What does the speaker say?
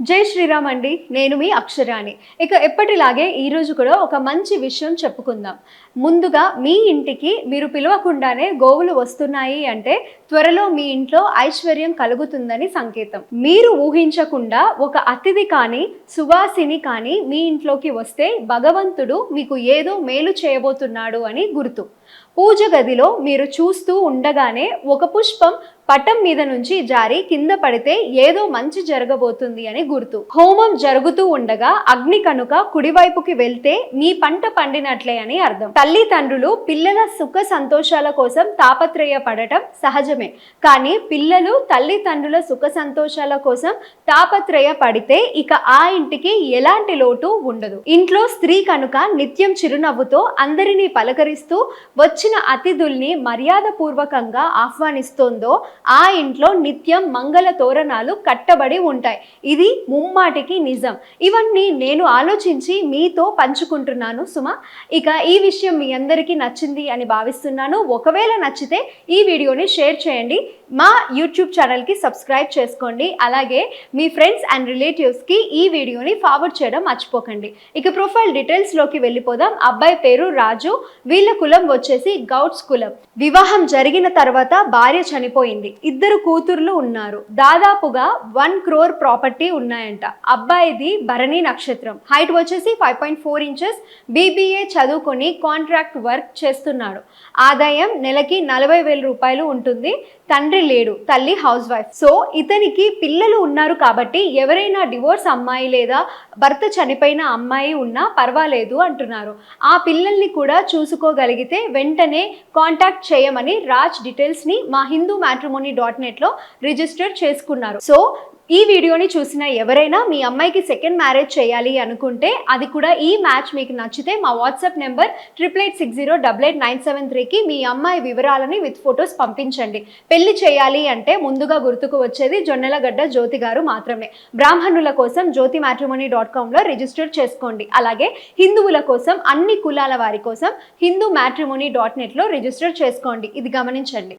జై శ్రీరామ్ అండి నేను మీ అక్షరాణి. ఇక ఎప్పటిలాగే ఈరోజు కూడా ఒక మంచి విషయం చెప్పుకుందాం. ముందుగా మీ ఇంటికి మీరు పిలవకుండానే గోవులు వస్తున్నాయి అంటే త్వరలో మీ ఇంట్లో ఐశ్వర్యం కలుగుతుందని సంకేతం. మీరు ఊహించకుండా ఒక అతిథి కానీ సువాసిని కానీ మీ ఇంట్లోకి వస్తే భగవంతుడు మీకు ఏదో మేలు చేయబోతున్నాడు అని గుర్తు. పూజ గదిలో మీరు చూస్తూ ఉండగానే ఒక పుష్పం పటం మీద నుంచి జారి కింద పడితే ఏదో మంచి జరగబోతుంది అని గుర్తు. హోమం జరుగుతూ ఉండగా అగ్ని కనుక కుడివైపుకి వెళ్తే మీ పంట పండినట్లే అని అర్థం. తల్లిదండ్రులు పిల్లల సుఖ సంతోషాల కోసం తాపత్రయ పడటం సహజమే. కానీ పిల్లలు తల్లిదండ్రుల సుఖ సంతోషాల కోసం తాపత్రయ పడితే ఇక ఆ ఇంటికి ఎలాంటి లోటు ఉండదు. ఇంట్లో స్త్రీ కనుక నిత్యం చిరునవ్వుతో అందరినీ పలకరిస్తూ వచ్చిన అతిథుల్ని మర్యాదపూర్వకంగా ఆహ్వానిస్తోందో ఆ ఇంట్లో నిత్యం మంగళ తోరణాలు కట్టబడి ఉంటాయి. ఇది ముమ్మాటికి నిజం. ఇవన్నీ నేను ఆలోచించి మీతో పంచుకుంటున్నాను సుమ. ఇక ఈ విషయం మీ అందరికీ నచ్చింది అని భావిస్తున్నాను. ఒకవేళ నచ్చితే ఈ వీడియోని షేర్ చేయండి. మా యూట్యూబ్ ఛానల్కి సబ్స్క్రైబ్ చేసుకోండి. అలాగే మీ ఫ్రెండ్స్ అండ్ రిలేటివ్స్కి ఈ వీడియోని ఫార్వర్డ్ చేయడం మర్చిపోకండి. ఇక ప్రొఫైల్ డీటెయిల్స్లోకి వెళ్ళిపోదాం. అబ్బాయి పేరు రాజు. వీళ్ళ కులం వచ్చేసి గౌడ్స్ కులం. వివాహం జరిగిన తర్వాత భార్య చనిపోయింది. ఇద్దరు కూతుర్లు ఉన్నారు. దాదాపుగా వన్ క్రోర్ ప్రాపర్టీ ఉన్నాయంట. అబ్బాయిది భరణి నక్షత్రం. హైట్ వచ్చేసి five point four inches. BBA చదువుకొని కాంట్రాక్ట్ వర్క్ చేస్తున్నాడు. ఆదాయం నెలకి నలభై వేల రూపాయలు ఉంటుంది. తండ్రి లేడు తల్లి హౌస్ వైఫ్. సో ఇతనికి పిల్లలు ఉన్నారు కాబట్టి ఎవరైనా డివోర్స్ అమ్మాయి లేదా భర్త చనిపోయిన అమ్మాయి ఉన్నా పర్వాలేదు అంటున్నారు. ఆ పిల్లల్ని కూడా చూసుకోగలిగితే వెంటనే కాంటాక్ట్ చేయమని రాజ్ డీటెయిల్స్ని మా హిందూ మ్యాట్రిమోని డాట్ నెట్లో రిజిస్టర్ చేసుకున్నారు. సో ఈ వీడియోని చూసిన ఎవరైనా మీ అమ్మాయికి సెకండ్ మ్యారేజ్ చేయాలి అనుకుంటే అది కూడా ఈ మ్యాచ్ మీకు నచ్చితే మా WhatsApp number triple eight six zero double eight nine seven త్రీకి మీ అమ్మాయి వివరాలని విత్ ఫొటోస్ పంపించండి. పెళ్ళి చేయాలి అంటే ముందుగా గుర్తుకు వచ్చేది జొన్నెలగడ్డ జ్యోతి గారు మాత్రమే. బ్రాహ్మణుల కోసం జ్యోతి మ్యాట్రిమోనీ డాట్ కామ్లో రిజిస్టర్ చేసుకోండి. అలాగే హిందువుల కోసం అన్ని కులాల వారి కోసం హిందూ మ్యాట్రిమోనీ డాట్ నెట్లో రిజిస్టర్ చేసుకోండి. ఇది గమనించండి.